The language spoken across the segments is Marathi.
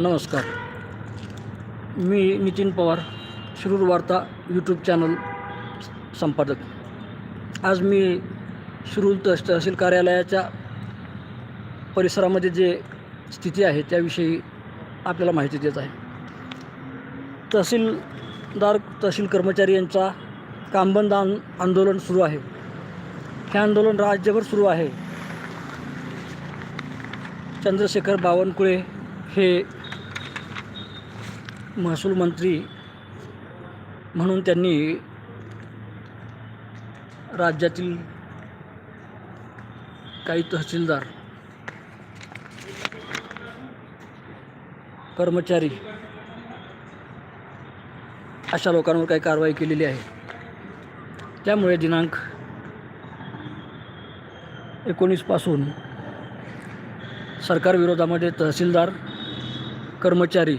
नमस्कार. मी नितीन पवार शिरूर वार्ता यूट्यूब चॅनल संपादक. आज मी शिरूर तह तहसील कार्यालयाच्या परिसरामध्ये जे स्थिती आहे त्याविषयी आपल्याला माहिती देत आहे. तहसीलदार तहसील कर्मचारी यांचा कामबंद आं आंदोलन सुरू आहे. हे आंदोलन राज्यभर सुरू आहे. चंद्रशेखर बावनकुळे हे महसूल मंत्री म्हणून त्यांनी राज्यातील काही तहसीलदार कर्मचारी अशा लोकांवर काही कारवाई केलेली आहे. त्यामुळे दिनांक एकोणीसपासून सरकारविरोधामध्ये तहसीलदार कर्मचारी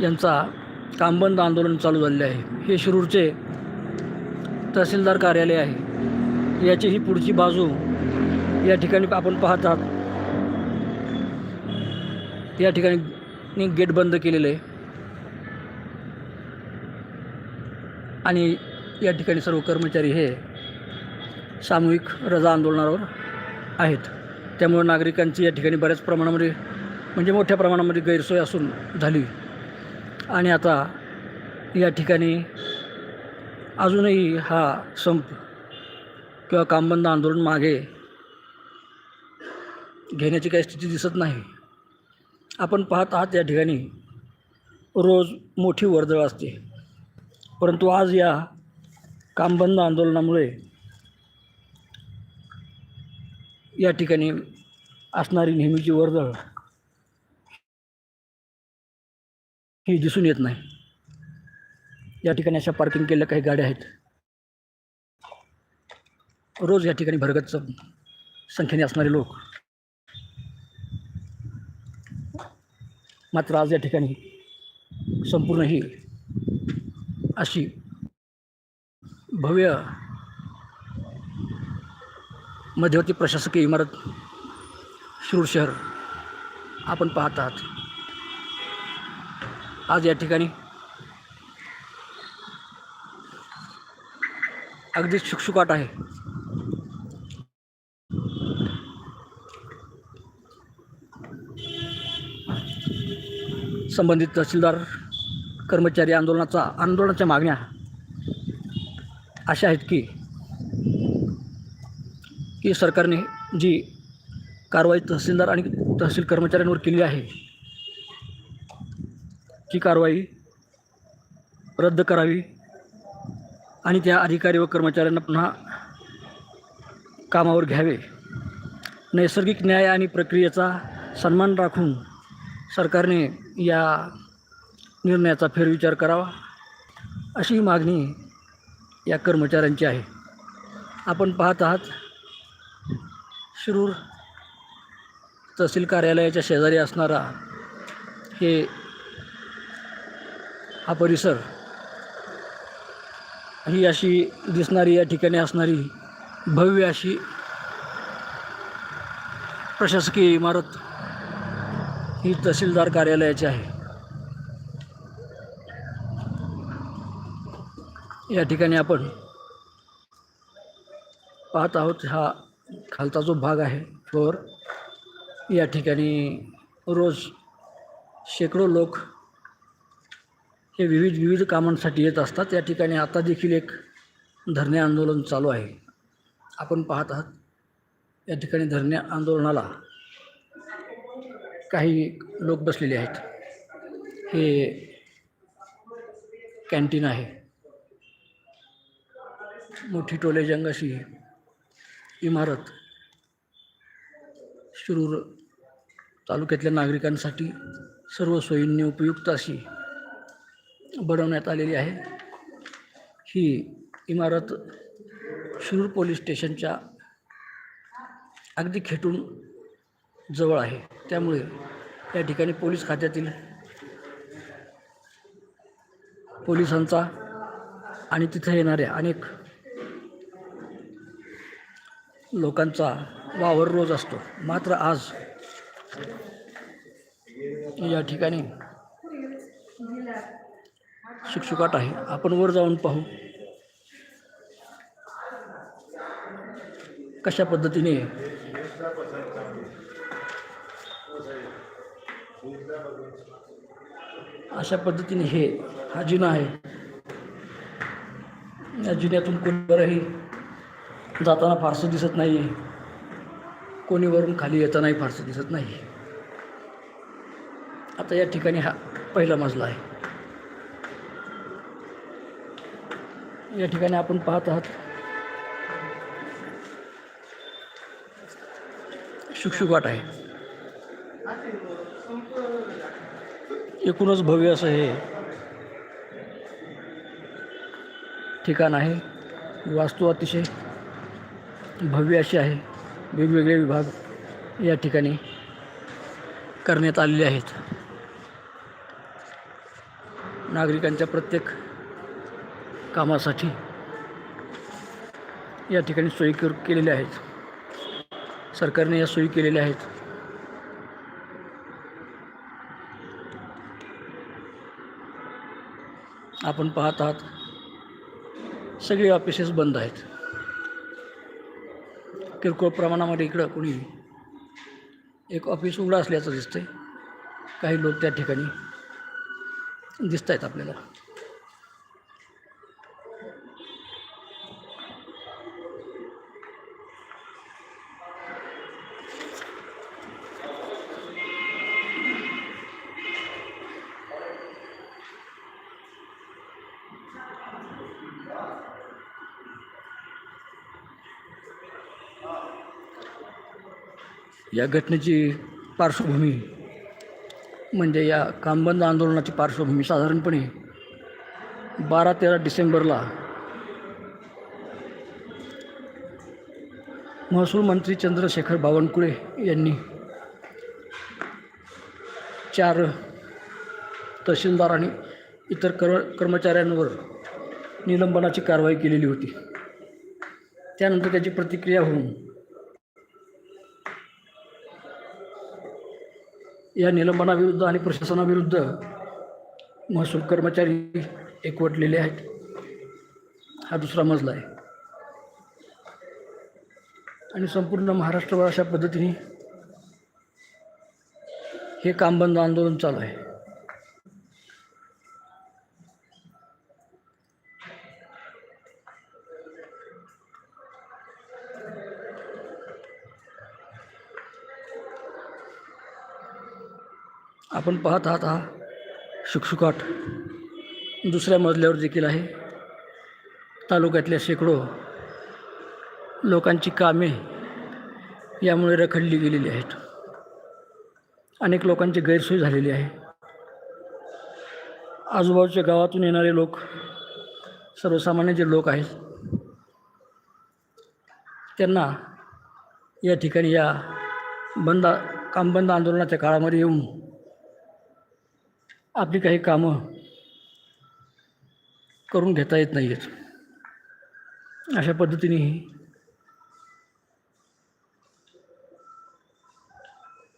यांचा कामबंद आंदोलन चालू झालेले आहे. हे शिरूरचे तहसीलदार कार्यालय आहे. याची ही पुढची बाजू या ठिकाणी आपण पाहतात या ठिकाणी गेट बंद केलेलं आहे. आणि या ठिकाणी सर्व कर्मचारी हे सामूहिक रजा आंदोलनावर आहेत. त्यामुळे नागरिकांची या ठिकाणी बऱ्याच प्रमाणामध्ये म्हणजे मोठ्या प्रमाणामध्ये गैरसोय असून झाली. आणि आता या ठिकाणी अजूनही हा संप किंवा कामबंद आंदोलन मागे घेण्याची काही स्थिती दिसत नाही. आपण पाहत आहात या ठिकाणी रोज मोठी वर्दळ असते. परंतु आज या कामबंद आंदोलनामुळे या ठिकाणी असणारी नेहमीची वर्दळ ही दिसून येत नाही. या ठिकाणी अशा पार्किंग केलेल्या काही गाड्या आहेत. रोज या ठिकाणी भरगत संख्येने असणारे लोक. मात्र आज या ठिकाणी संपूर्ण ही अशी भव्य मध्यवर्ती प्रशासकीय इमारत शिरूर शहर आपण पाहत आहात. आज या ठिकाणी. अगदी शुकशुकाट आहे. संबंधित तहसीलदार कर्मचारी आंदोलनाचा आंदोलनाच्या मागण्या अशा आहेत की की सरकारने जी कारवाई तहसीलदार आणि तहसील कर्मचाऱ्यांवर केली आहे ही कारवाई रद्द करावी आणि त्या अधिकारी व कर्मचाऱ्यांना पुन्हा कामावर घ्यावे. नैसर्गिक न्याय आणि प्रक्रियेचा सन्मान राखून सरकारने या निर्णयाचा फेरविचार करावा अशी मागणी या कर्मचाऱ्यांची आहे. आपण पाहत आहात शिरूर तहसील कार्यालयाच्या शेजारी असणारा हे हा परिसर ही अशी दिसणारी या ठिकाणी असणारी भव्य अशी प्रशासकीय इमारत ही तहसीलदार कार्यालयाची आहे. या ठिकाणी आपण पाहत आहोत हा खालचा जो भाग आहे फ्लोअर या ठिकाणी रोज शेकडो लोक हे विविध विविध कामांसाठी येत असतात. या ठिकाणी आता देखील एक धरणे आंदोलन चालू आहे. आपण पाहत आहात या ठिकाणी धरणे आंदोलनाला काही लोक बसलेले आहेत. हे कॅन्टीन आहे. मोठी टोलेजंग अशी इमारत शिरूर तालुक्यातल्या नागरिकांसाठी सर्व सोयींनी उपयुक्त अशी बनवण्यात आलेली आहे. ही इमारत शिरूर पोलीस स्टेशनच्या अगदी खेटून जवळ आहे. त्यामुळे या ठिकाणी पोलीस खात्यातील पोलिसांचा आणि तिथे येणाऱ्या अनेक लोकांचा वावर रोज असतो. मात्र आज या ठिकाणी शुकशुकाट आहे. आपण वर जाऊन पाहू. कशा पद्धतीने? अशा पद्धतीने हे हा जिना आहे. या जिन्यातून कोणीवरही जाताना फारसं दिसत नाही आहे खाली येतानाही फारसं दिसत नाही आता या ठिकाणी हा पहिला मजला आहे. या ठिकाणी आपण पाहत आहात. शुकशुकाट आहे. एकूणच भव्य असं हे ठिकाण आहे. वास्तू अतिशय भव्य अशी आहे. वेगवेगळे विभाग या ठिकाणी करण्यात आलेले आहेत. नागरिकांच्या प्रत्येक कामासाठी या ठिकाणी सोयी कर केलेल्या आहेत. सरकारने या सोयी केलेल्या आहेत. आपण पाहत आहात सगळे ऑफिसेस बंद आहेत. किरकोळ प्रमाणामध्ये इकडं कोणी एक ऑफिस उघडं असल्याचं दिसतंय. काही लोक त्या ठिकाणी दिसत आहेत आपल्याला. या घटनेची पार्श्वभूमी म्हणजे या कामबंद आंदोलनाची पार्श्वभूमी साधारणपणे बारा तेरा डिसेंबरला महसूल मंत्री चंद्रशेखर बावनकुळे यांनी चार तहसीलदार आणि इतर कर कर्मचाऱ्यांवर निलंबनाची कारवाई केलेली होती. त्यानंतर त्याची प्रतिक्रिया होऊन या निलंबनाविरुद्ध आणि प्रशासनाविरुद्ध महसूल कर्मचारी एकवटलेले आहेत. हा दुसरा मजला आहे. आणि संपूर्ण महाराष्ट्रभर अशा पद्धतीने हे काम बंद आंदोलन चालू आहे. आपण पाहत आहात हा शुकशुकाट दुसऱ्या मजल्यावर देखील आहे. तालुक्यातल्या शेकडो लोकांची कामे यामुळे रखडली गेलेली आहेत. अनेक लोकांची गैरसोय झालेली आहे. आजूबाजूच्या गावातून येणारे लोक सर्वसामान्य जे लोक आहेत त्यांना या ठिकाणी या बंद कामबंद आंदोलनाच्या काळामध्ये येऊन आपली काही कामं करून घेता येत नाही आहेत अशा पद्धतीने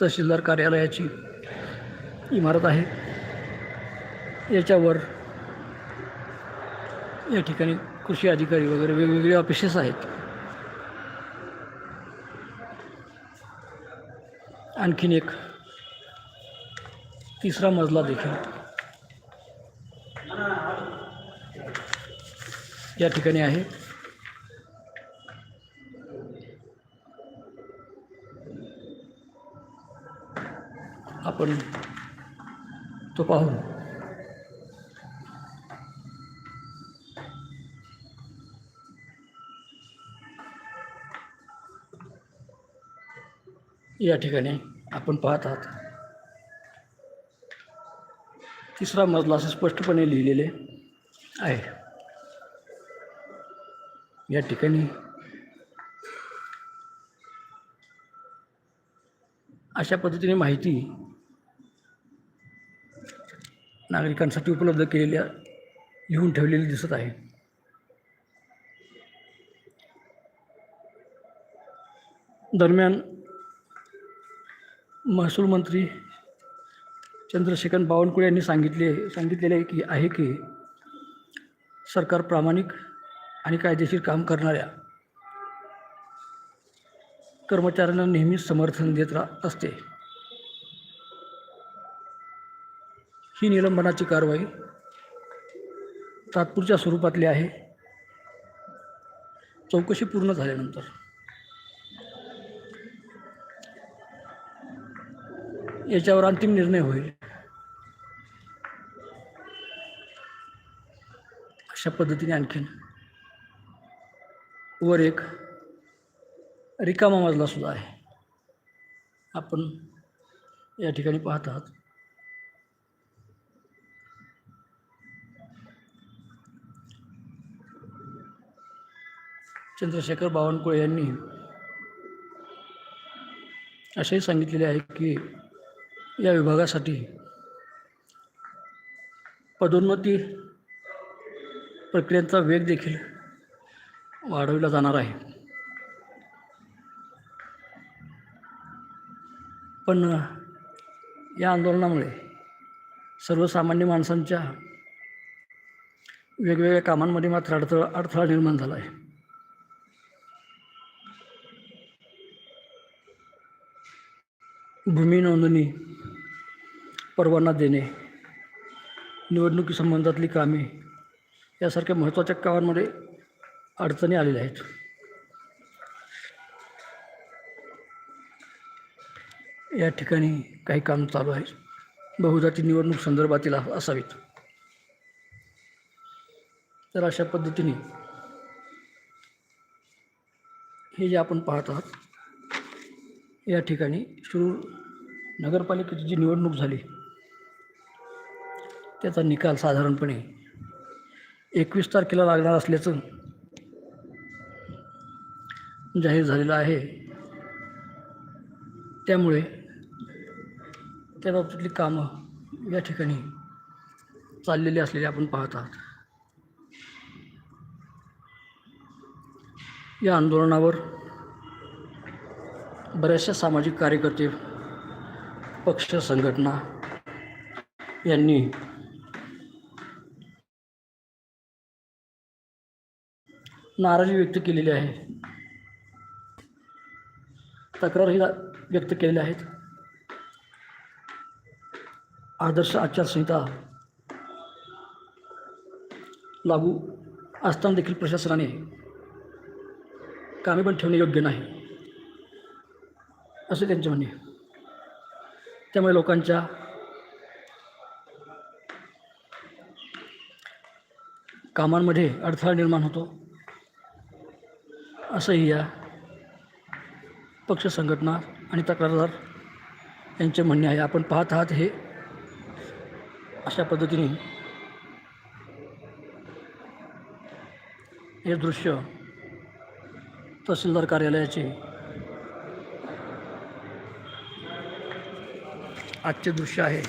तहसीलदार कार्यालयाची इमारत आहे. याच्यावर या ठिकाणी कृषी अधिकारी वगैरे वेगवेगळे ऑफिसेस आहेत. आणखीन एक तिसरा मजला देखील. या ठिकाणी आहे. आपण तो पाहू. या ठिकाणी आपण पाहत आहात. तिसरा मजला असे स्पष्टपणे लिहिलेले आहे. या ठिकाणी अशा पद्धतीने माहिती नागरिकांसाठी उपलब्ध केलेल्या लिहून ठेवलेली दिसत आहे. दरम्यान महसूल मंत्री चंद्रशेखर बावनकुळे यांनी सांगितले सांगितलेले आहे की आहे की सरकार प्रामाणिक आणि कायदेशीर काम करणाऱ्या कर्मचाऱ्यांना नेहमीच समर्थन देत रा असते. ही निलंबनाची कारवाई तात्पुरच्या स्वरूपातली आहे. चौकशी पूर्ण झाल्यानंतर याच्यावर अंतिम निर्णय होईल. अशा पद्धतीने आणखीन वर एक रिकामा मजला सुद्धा आहे. आपण या ठिकाणी पाहत आहात. चंद्रशेखर बावनकुळे यांनी असेही सांगितलेले आहे की या विभागासाठी. पदोन्नती प्रक्रियांचा वेग देखील वाढविला जाणार आहे. पण या आंदोलनामुळे सर्वसामान्य माणसांच्या वेगवेगळ्या कामांमध्ये मात्र अडथळा अडथळा निर्माण झाला आहे. भूमी नोंदणी परवाना देणे निवडणुकीसंबंधातली कामे यासारख्या महत्त्वाच्या कामांमध्ये अडचणी आलेल्या आहेत. या ठिकाणी काही काम चालू आहे बहुधा ती निवडणूक संदर्भातील असावीत. तर अशा पद्धतीने हे जे आपण पाहत आहात या ठिकाणी शिरूर नगरपालिकेची जी निवडणूक झाली त्याचा निकाल साधारणपणे एकवीस तारखेला लागणार असल्याचं जाहीर झालेलं आहे. त्यामुळे त्या बाबतीतली कामं या ठिकाणी चाललेली असलेली आपण पाहत आहात. या आंदोलनावर बऱ्याचशा सामाजिक कार्यकर्ते पक्ष संघटना यांनी नाराजी व्यक्त केलेली आहे. तक्रारही व्यक्त केलेल्या आहेत. आदर्श आचारसंहिता लागू असताना देखील प्रशासनाने कामे पण ठेवणे योग्य नाही असे त्यांचे म्हणणे. त्यामुळे लोकांच्या कामांमध्ये अडथळा निर्माण होतो. असंही या पक्ष संघटना आणि तक्रारदार यांचे म्हणणे आहे. आपण पाहत आहात हे अशा पद्धतीने हे दृश्य तहसीलदार कार्यालयाचे आजचे दृश्य आहे.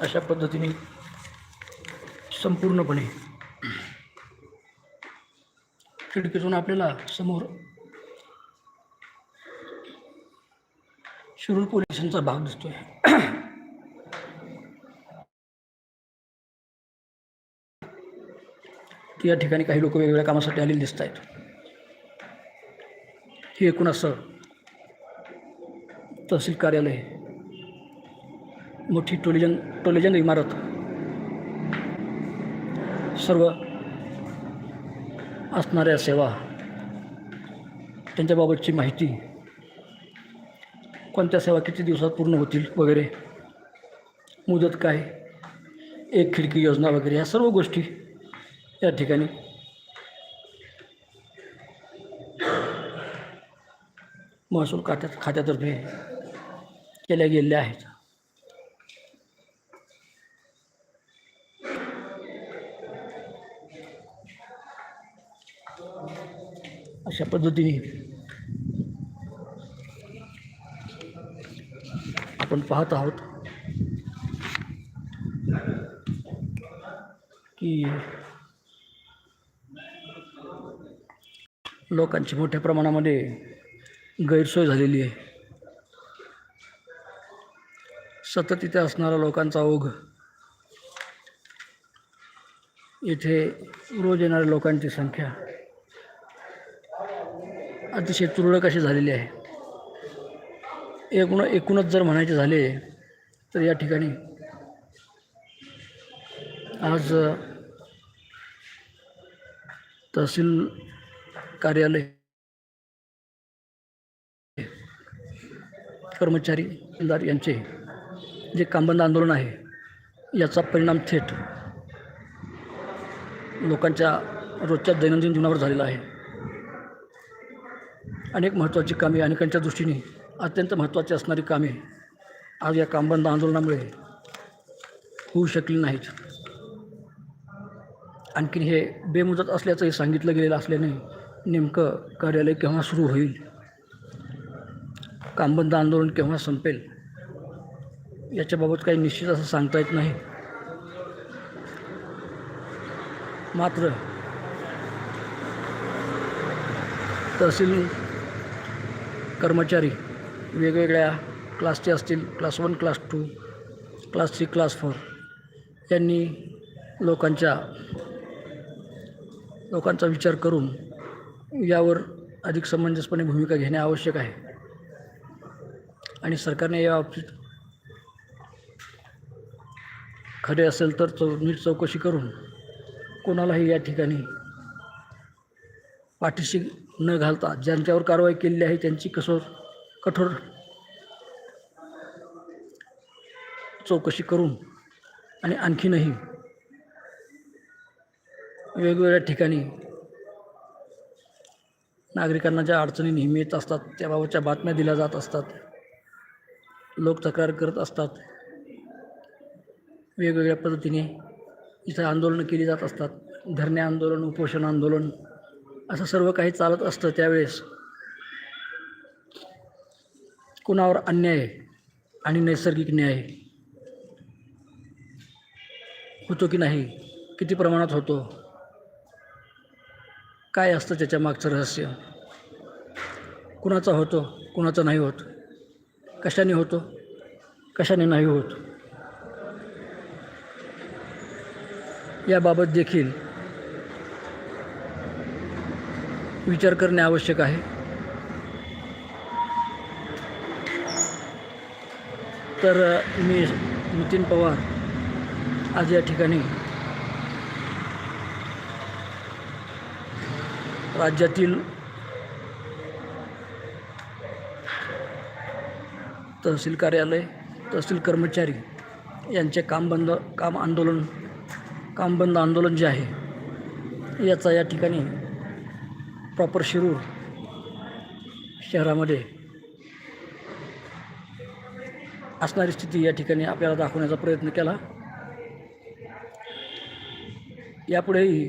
अशा पद्धतीने संपूर्णपणे खिडकीतून आपल्याला समोर शिरूर पोलिसांचा भाग दिसतोय. की या ठिकाणी काही लोक वेगवेगळ्या कामासाठी आलेले दिसत आहेत. हे एकूण असं तहसील कार्यालय मोठी टोलेजन टोलेजन इमारत. सर्व असणाऱ्या सेवा त्यांच्याबाबतची माहिती कोणत्या सेवा किती दिवसात पूर्ण होतील वगैरे मुदत काय एक खिडकी योजना वगैरे ह्या सर्व गोष्टी या ठिकाणी महसूल खात्यात खात्यातर्फे केल्या गेलेल्या आहेत. अशा पद्धतीने. आपण पाहत आहोत की लोकांची मोठ्या प्रमाणामध्ये गैरसोय झालेली आहे. सतत इथे असणारा लोकांचा ओघ. इथे रोज येणाऱ्या लोकांची संख्या अतिशय तुरळक अशी झालेली आहे. एकूण एकूणच जर म्हणायचे झाले तर या ठिकाणी आज तहसील कार्यालय कर्मचारी दार यांचे जे कामबंद आंदोलन आहे याचा परिणाम थेट लोकांच्या रोजच्या दैनंदिन जीवनावर झालेला आहे. अनेक महत्त्वाची कामे अनेकांच्या दृष्टीने अत्यंत महत्त्वाची असणारी कामे आज या कामबंद आंदोलनामुळे होऊ शकली नाहीत. आणखीन हे बेमुदत असल्याचंही सांगितलं गेलेलं असल्याने नेमकं कार्यालय केव्हा सुरू होईल? कामबंद आंदोलन केव्हा संपेल? याच्याबाबत काही निश्चित असं सांगता येत नाही. मात्र तहसील कर्मचारी वेगवेगळ्या क्लासचे असतील class one class two class three class four यांनी लोकांच्या लोकांचा विचार करून यावर अधिक समंजसपणे भूमिका घेणे आवश्यक आहे. आणि सरकारने या बाबतीत खरे असेल तर चौ नीट चौकशी करून कोणालाही या ठिकाणी पाठीशी न घालता ज्यांच्यावर कारवाई केलेली आहे त्यांची कसोर कठोर चौकशी करून आणि आणखीनही वेगवेगळ्या ठिकाणी नागरिकांना ज्या अडचणी नेहमी येत असतात त्याबाबतच्या बातम्या दिल्या जात असतात लोक तक्रार करत असतात वेगवेगळ्या पद्धतीने इथं आंदोलनं केली जात असतात धरणे आंदोलन उपोषण आंदोलन असं सर्व काही चालत असतं त्यावेळेस. कुणावर अन्याय आणि नैसर्गिक न्याय होतो की नाही किती प्रमाणात होतो काय असतं त्याच्या मागचं रहस्य? कुणाचा होतो कुणाचा नाही होत? कशाने होतो कशाने नाही होत? याबाबत देखील विचार करणे आवश्यक आहे. तर मी नितीन पवार आज या ठिकाणी राज्यातील तहसील कार्यालय तहसील कर्मचारी यांचे काम बंद काम आंदोलन काम बंद आंदोलन जे आहे याचा या ठिकाणी प्रॉपर शिरूर शहरामध्ये असणारी स्थिती या ठिकाणी आपल्याला दाखवण्याचा प्रयत्न केला. यापुढेही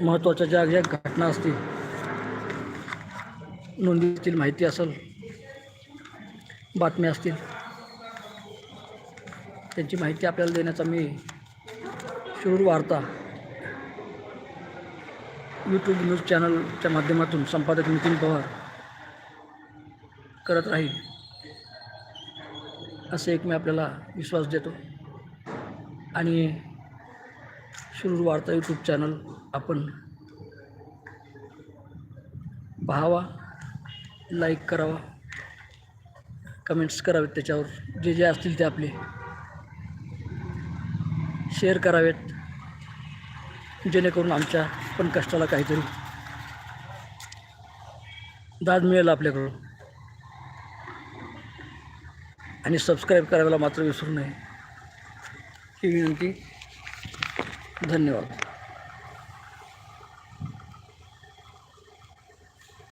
महत्त्वाच्या ज्या ज्या घटना असतील नोंदीतील माहिती असेल बातम्या असतील त्यांची माहिती आपल्याला देण्याचा मी शिरूर वार्ता यूट्यूब न्यूज चॅनलच्या माध्यमातून संपादक नितीन पवार करत राहील असे एक मी आपल्याला विश्वास देतो. आणि शिरूर वार्ता यूट्यूब चॅनल आपण पाहावा लाईक करावा कमेंट्स करावेत त्याच्यावर. जे जे असतील ते आपले. शेअर करावेत. जेणेकरून आमच्या पण कष्टाला काहीतरी दाद मिळेल आपल्याकडून. आणि सबस्क्राईब करायला मात्र विसरू नये. ही विनंती. धन्यवाद.